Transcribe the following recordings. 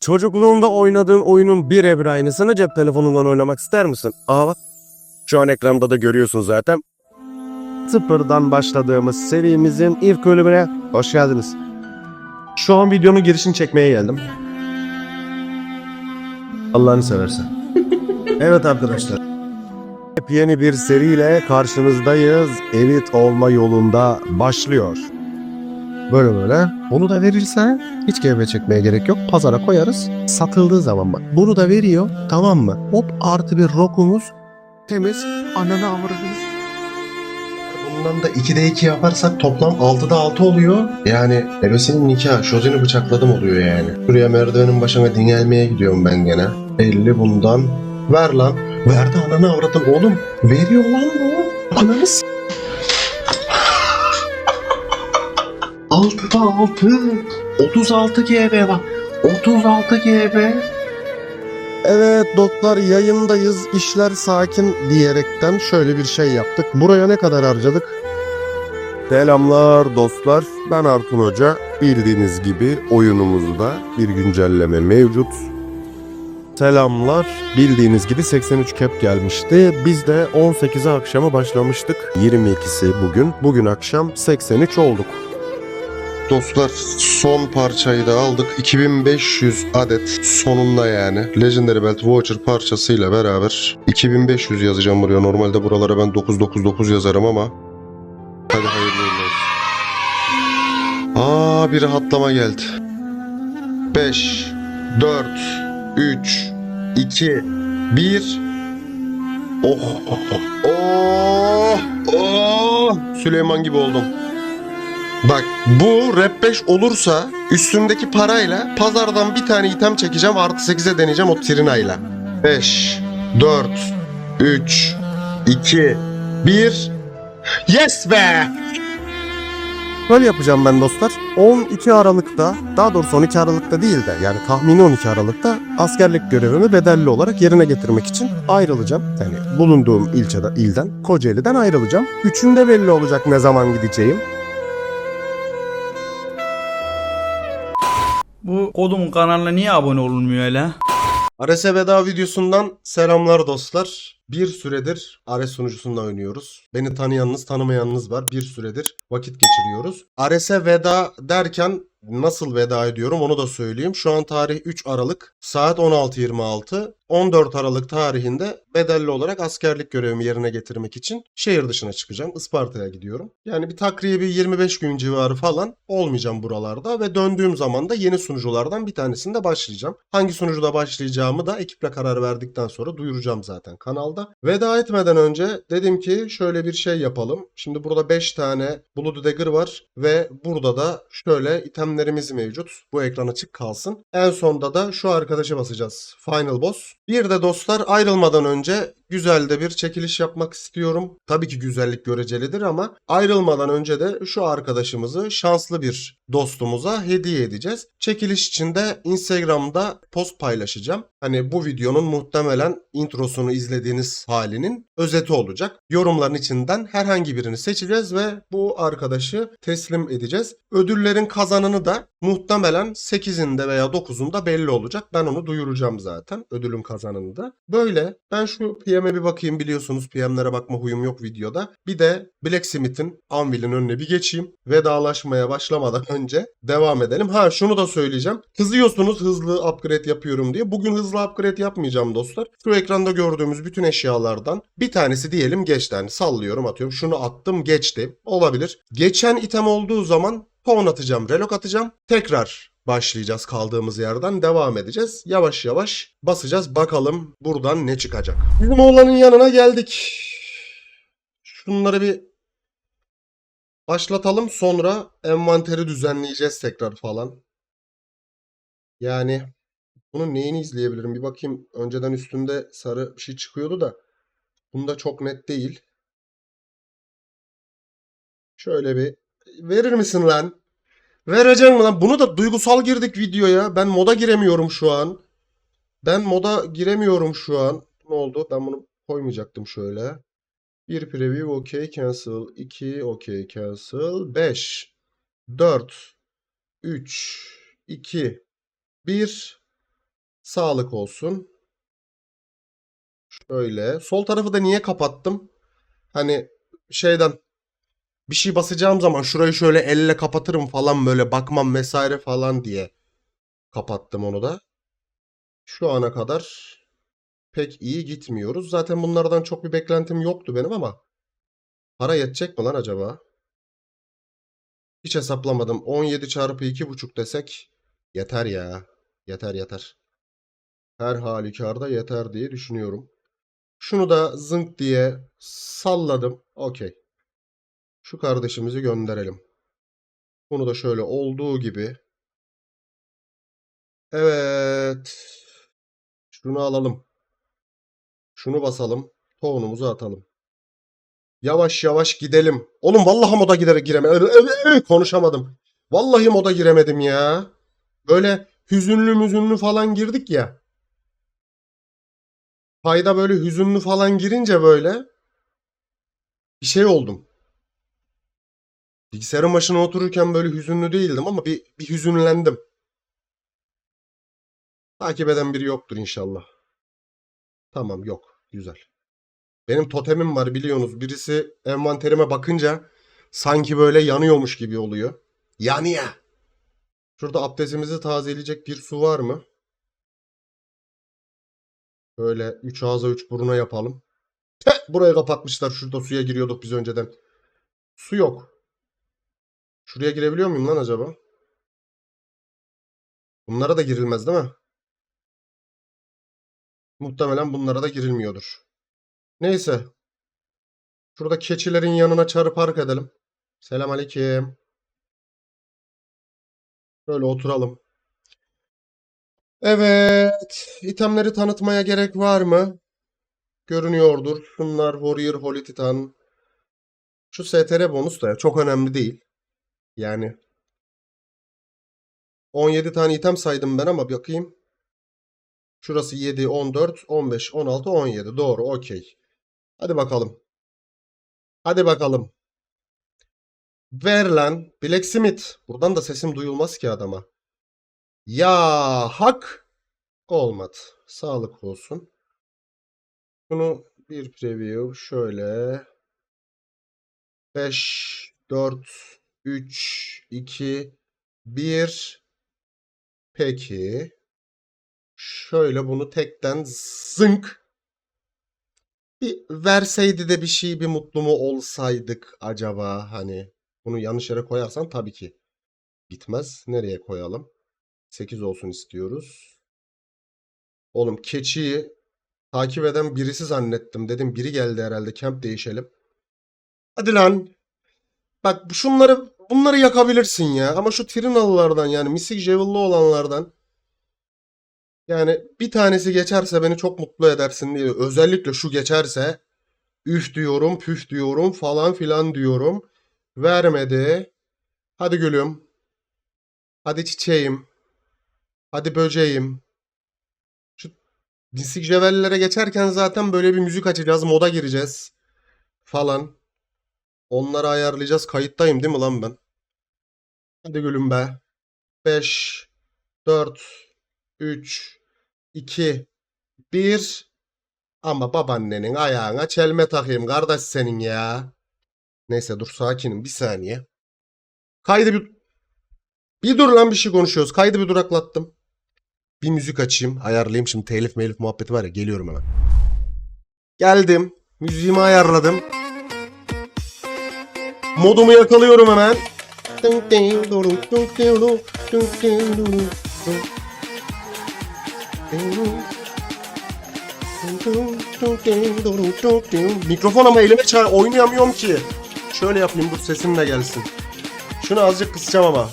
Çocukluğunda oynadığın oyunun birebir aynısını cep telefonundan oynamak ister misin? Aa bak. Şu an ekranda da görüyorsun zaten. Sıfırdan başladığımız serimizin ilk bölümüne hoş geldiniz. Şu an videonun girişini çekmeye geldim. Allah'ını seversen. evet arkadaşlar. Yeni bir seriyle karşınızdayız. Elit olma yolunda başlıyor. Böyle böyle. Bunu da verirse hiç gevre çekmeye gerek yok. Pazara koyarız. Satıldığı zaman bak. Bunu da veriyor. Tamam mı? Hop artı bir rokumuz. Temiz. Ananı avradınız. Bundan da 2'de 2 yaparsak toplam 6'da 6 oluyor. Yani ebesinin nikahı, şozini bıçakladım oluyor yani. Şuraya merdivenin başına dingelmeye gidiyorum ben gene. 50 bundan. Ver lan. Verdi ananı avradın oğlum. Veriyor lan bu. Ananı 6'da 6. 36 GB bak. 36 GB. Evet dostlar yayındayız. İşler sakin diyerekten şöyle bir şey yaptık. Buraya ne kadar harcadık? Selamlar dostlar. Ben Artun Hoca. Bildiğiniz gibi oyunumuzda bir güncelleme mevcut. Selamlar. Bildiğiniz gibi 83 cap gelmişti. Biz de 18'e akşama başlamıştık. 22'si bugün. Bugün akşam 83 olduk. Dostlar son parçayı da aldık. 2500 adet sonunda yani. Legendary Belt Voucher parçasıyla beraber 2500 yazacağım buraya. Normalde buralara ben 999 yazarım ama hadi hayırlı olsun. Aa bir rahatlama geldi. 5 4 3 2 1 Oh oh oh Süleyman gibi oldum. Bak bu rap 5 olursa üstümdeki parayla pazardan bir tane item çekeceğim artı 8'e deneyeceğim o Trina'yla. 5, 4, 3, 2, 1. Yes be! Böyle yapacağım ben dostlar. 12 Aralık'ta, daha doğrusu 12 Aralık'ta değil de yani tahmini 12 Aralık'ta askerlik görevimi bedelli olarak yerine getirmek için ayrılacağım. Yani bulunduğum ilçede, ilden, Kocaeli'den ayrılacağım. Üçünde belli olacak ne zaman gideceğim. Bu kodumun kanalına niye abone olunmuyor hele? Ares'e veda videosundan selamlar dostlar. Bir süredir Ares sunucusunda oynuyoruz. Beni tanıyanınız tanımayanınız var. Bir süredir vakit geçiriyoruz. Ares'e veda derken nasıl veda ediyorum onu da söyleyeyim. Şu an tarih 3 Aralık saat 16.26. 14 Aralık tarihinde bedelli olarak askerlik görevimi yerine getirmek için şehir dışına çıkacağım. Isparta'ya gidiyorum. Yani bir takribi 25 gün civarı falan olmayacağım buralarda ve döndüğüm zaman da yeni sunuculardan bir tanesinde başlayacağım. Hangi sunucuda başlayacağımı da ekiple karar verdikten sonra duyuracağım zaten kanalda. Veda etmeden önce dedim ki şöyle bir şey yapalım. Şimdi burada 5 tane Blood Dagger var ve burada da şöyle itemlerimiz mevcut. Bu ekran açık kalsın. En sonda da şu arkadaşı basacağız. Final Boss. Bir de dostlar ayrılmadan önce güzel de bir çekiliş yapmak istiyorum. Tabii ki güzellik görecelidir ama ayrılmadan önce de şu arkadaşımızı şanslı bir dostumuza hediye edeceğiz. Çekiliş için de Instagram'da post paylaşacağım. Hani bu videonun muhtemelen introsunu izlediğiniz halinin özeti olacak. Yorumların içinden herhangi birini seçeceğiz ve bu arkadaşı teslim edeceğiz. Ödüllerin kazananı da muhtemelen 8'inde veya 9'unda belli olacak. Ben onu duyuracağım zaten. Ödülün kazananı da. Böyle. Ben şu PM'e bir bakayım. Biliyorsunuz PM'lere bakma huyum yok videoda. Bir de Blacksmith'in Anvil'in önüne bir geçeyim. Vedalaşmaya başlamadan önce devam edelim. Ha şunu da söyleyeceğim. Kızıyorsunuz hızlı upgrade yapıyorum diye. Bugün hızlı upgrade yapmayacağım dostlar. Şu ekranda gördüğümüz bütün eşyalardan bir tanesi diyelim geçti. Yani sallıyorum atıyorum. Şunu attım geçti. Olabilir. Geçen item olduğu zaman Pawn atacağım, relok atacağım. Tekrar başlayacağız kaldığımız yerden. Devam edeceğiz. Yavaş yavaş basacağız. Bakalım buradan ne çıkacak. Bizim oğlanın yanına geldik. Şunları bir başlatalım. Sonra envanteri düzenleyeceğiz tekrar falan. Yani bunun neyini izleyebilirim? Bir bakayım. Önceden üstünde sarı bir şey çıkıyordu da. Bunda çok net değil. Şöyle bir verir misin lan? Vereceğim mi lan? Bunu da duygusal girdik videoya. Ben moda giremiyorum şu an. Ben moda giremiyorum şu an. Ne oldu? Ben bunu koymayacaktım şöyle. Bir preview OK cancel. 2 OK cancel. 5 4 3 2 1 Sağlık olsun. Şöyle. Sol tarafı da niye kapattım? Hani şeyden bir şey basacağım zaman şurayı şöyle elle kapatırım falan böyle bakmam vesaire falan diye kapattım onu da. Şu ana kadar pek iyi gitmiyoruz. Zaten bunlardan çok bir beklentim yoktu benim ama para yetecek mi lan acaba? Hiç hesaplamadım. 17 çarpı 2,5 desek yeter ya. Yeter yeter. Her halükarda yeter diye düşünüyorum. Şunu da zınk diye salladım. Okey. Şu kardeşimizi gönderelim. Bunu da şöyle olduğu gibi. Evet. Şunu alalım. Şunu basalım. Tohumumuzu atalım. Yavaş yavaş gidelim. Oğlum vallahi moda giderek giremedim. Konuşamadım. Vallahi moda giremedim ya. Böyle hüzünlü müzünlü falan girdik ya. Payda böyle hüzünlü falan girince böyle bir şey oldum. Bilgisayarın başına otururken böyle hüzünlü değildim ama bir, bir hüzünlendim. Takip eden biri yoktur inşallah. Tamam yok. Güzel. Benim totemim var biliyorsunuz. Birisi envanterime bakınca sanki böyle yanıyormuş gibi oluyor. Yanıyor. Şurada abdestimizi tazeleyecek bir su var mı? Böyle 3 ağza 3 buruna yapalım. Teh, burayı kapatmışlar. Şurada suya giriyorduk biz önceden. Su yok. Şuraya girebiliyor muyum lan acaba? Bunlara da girilmez değil mi? Muhtemelen bunlara da girilmiyordur. Neyse. Şurada keçilerin yanına çarı park edelim. Selamünaleyküm. Böyle oturalım. Evet. itemleri tanıtmaya gerek var mı? Görünüyordur. Şunlar Warrior Holy Titan. Şu STR bonus da çok önemli değil. Yani 17 tane item saydım ben ama bakayım. Şurası 7, 14, 15, 16, 17. Doğru, okey. Hadi bakalım. Hadi bakalım. Ver lan. Blacksmith. Buradan da sesim duyulmaz ki adama. Ya hak olmadı. Sağlık olsun. Bunu bir preview şöyle 5 4 3 2 1 Peki. Şöyle bunu tekten zınk bir verseydi de bir şey bir mutlu mu olsaydık acaba hani bunu yanlış yere koyarsan tabii ki gitmez. Nereye koyalım? 8 olsun istiyoruz. Oğlum keçiyi takip eden birisi zannettim. Dedim biri geldi herhalde. Camp değişelim. Hadi lan. Bak şunları bunları yakabilirsin ya. Ama şu Trinalılardan yani Mystic Javel'lı olanlardan yani bir tanesi geçerse beni çok mutlu edersin diye. Özellikle şu geçerse üf diyorum, püf diyorum falan filan diyorum. Vermedi. Hadi gülüm. Hadi çiçeğim. Hadi böceğim. Şu Mystic Javel'lere geçerken zaten böyle bir müzik açacağız. Moda gireceğiz. Falan. Onları ayarlayacağız. Kayıttayım değil mi lan ben? Hadi gülüm be. 5 4 3 2 1 Ama babaannenin ayağına çelme takayım kardeş senin ya. Neyse dur sakinim bir saniye. Kaydı bir... Bir dur lan bir şey konuşuyoruz. Kaydı bir duraklattım. Bir müzik açayım. Ayarlayayım şimdi telif melif muhabbeti var ya. Geliyorum hemen. Geldim. Müziğimi ayarladım. Modumu yakalıyorum hemen. Mikrofon ama elime çay oynayamıyorum ki. Şöyle yapayım dur sesim de gelsin. Şunu azıcık kısacağım ama.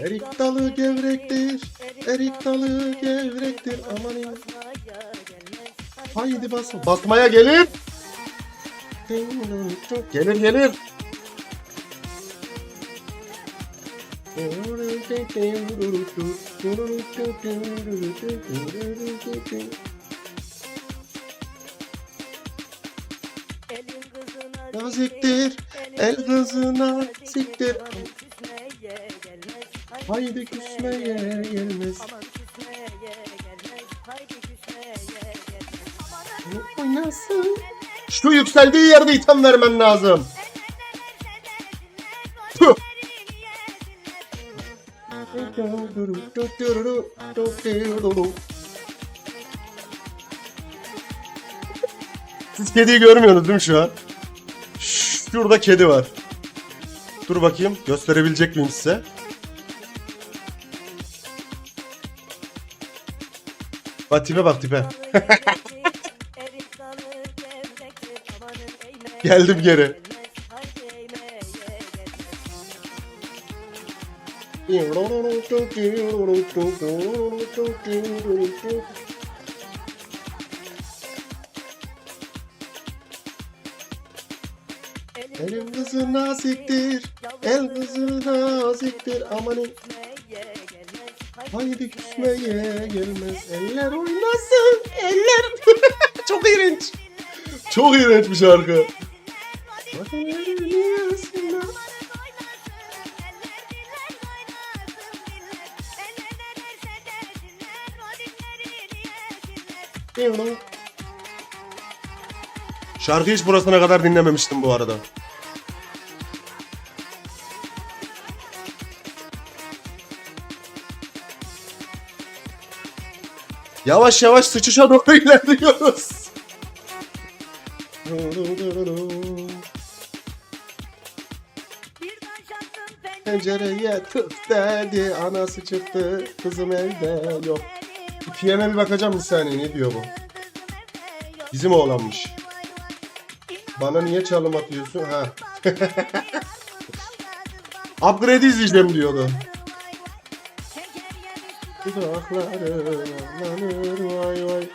Erik dalı gevrektir, erik dalı gevrektir amanin. Haydi bas. Basmaya gelir. Gelir gelir. Naziktir, El kızına siktir. Haydi küsmeye gelmez. Oynasın. Şu yükseldiği yerde item vermen lazım. Tüh. Siz kediyi görmüyorsunuz değil mi şu an? Şurada kedi var. Dur bakayım gösterebilecek miyim size? Bak tipe bak tipe. Geldim geri. Elim kızı naziktir, el kızı naziktir amanın. Haydi küsmeye gelmez, eller oynasın, eller. Çok iğrenç. Çok iğrenç bir şarkı. Şarkıyı hiç burasına kadar dinlememiştim bu arada. Yavaş yavaş sıçışa doğru ilerliyoruz. Pencereye tık dedi, anası çıktı, kızım evde yok. İkiyeme bir bakacağım bir saniye, ne diyor bu? Bizim oğlanmış. Bana niye çalım atıyorsun? Ha. Upgrade izleyeceğim diyordu. Dudakları yanlanır vay vay.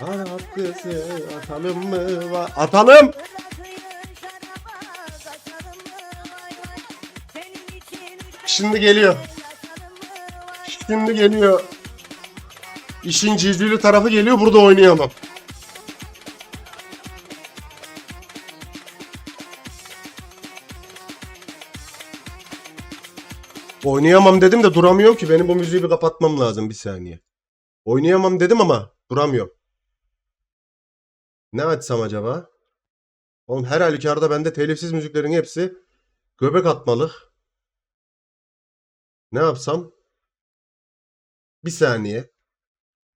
Arap kızı atalım mı? Atalım! Şimdi geliyor. Şimdi geliyor. İşin civcivli tarafı geliyor. Burada oynayamam. Oynayamam dedim de duramıyorum ki. Benim bu müziği bir kapatmam lazım bir saniye. Oynayamam dedim ama duramıyorum. Ne açsam acaba? Oğlum her halükarda bende telifsiz müziklerin hepsi göbek atmalık. Ne yapsam? Bir saniye.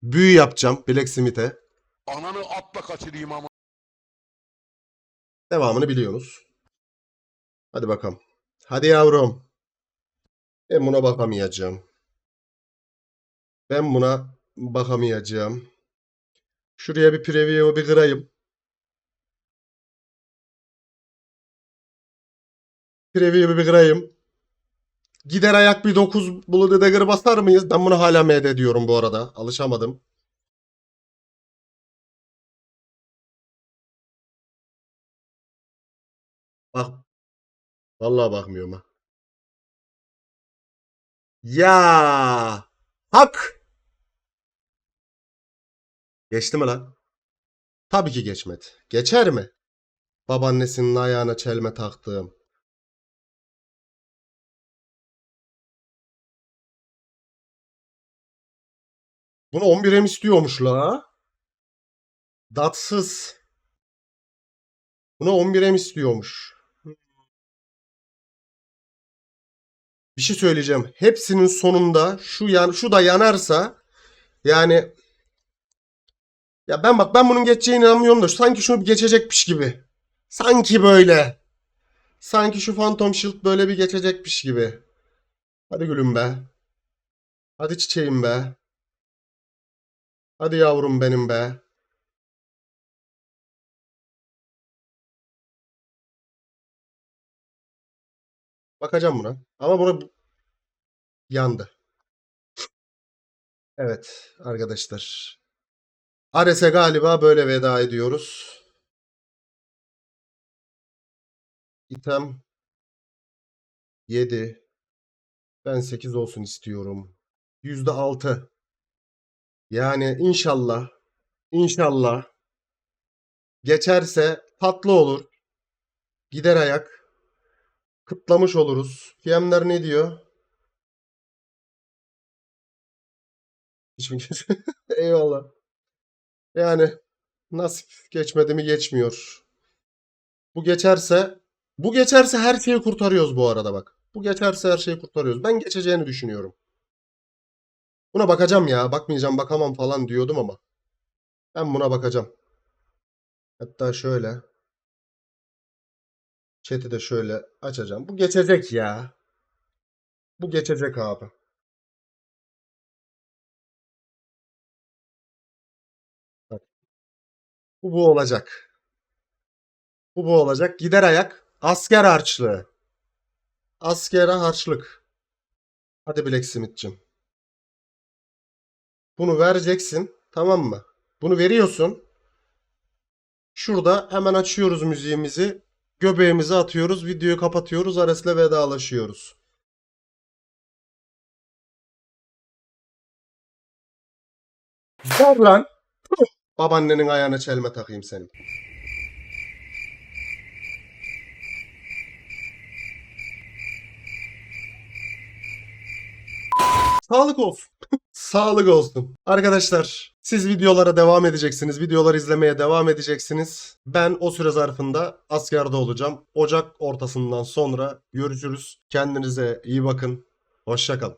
Büyü yapacağım Blacksmith'e. Ananı atla kaçırayım ama. Devamını biliyorsunuz. Hadi bakalım. Hadi yavrum. Ben buna bakamayacağım. Ben buna bakamayacağım. Şuraya bir preview bir kırayım. Preview bir kırayım. Gider ayak bir 9 Blue Dagger basar mıyız? Ben bunu hala MD diyorum bu arada. Alışamadım. Bak. Vallahi bakmıyorum ha. Ya. Hak. Geçti mi lan? Tabii ki geçmedi. Geçer mi? Babaannesinin ayağına çelme taktığım. Bunu 11'e mi istiyormuş la? Datsız. Bunu 11'e mi istiyormuş? Bir şey söyleyeceğim. Hepsinin sonunda şu yan şu da yanarsa yani ya ben bak ben bunun geçeceğine inanmıyorum da sanki şunu bir geçecekmiş gibi. Sanki böyle. Sanki şu Phantom Shield böyle bir geçecekmiş gibi. Hadi gülüm be. Hadi çiçeğim be. Hadi yavrum benim be. Bakacağım buna. Ama buna yandı. Evet arkadaşlar. Ares'e galiba böyle veda ediyoruz. İtem 7. Ben 8 olsun istiyorum. %6. Yani inşallah inşallah geçerse tatlı olur. gider ayak kıtlamış oluruz. PM'ler ne diyor? Hiç mi geç- Eyvallah. Yani nasip geçmedi mi geçmiyor. Bu geçerse bu geçerse her şeyi kurtarıyoruz bu arada bak. Bu geçerse her şeyi kurtarıyoruz. Ben geçeceğini düşünüyorum. Buna bakacağım ya. Bakmayacağım, bakamam falan diyordum ama. Ben buna bakacağım. Hatta şöyle. Chat'i de şöyle açacağım. Bu geçecek ya. Bu geçecek abi. Bak. Bu bu olacak. Bu bu olacak. Gider ayak. Asker harçlığı. Askere harçlık. Hadi Blacksmith'cim. Bunu vereceksin. Tamam mı? Bunu veriyorsun. Şurada hemen açıyoruz müziğimizi. Göbeğimizi atıyoruz. Videoyu kapatıyoruz. Ares'le vedalaşıyoruz. Ver lan. Babaannenin ayağına çelme takayım senin. Sağlık olsun. Sağlık olsun. Arkadaşlar siz videolara devam edeceksiniz. Videoları izlemeye devam edeceksiniz. Ben o süre zarfında askerde olacağım. Ocak ortasından sonra görüşürüz. Kendinize iyi bakın. Hoşçakalın.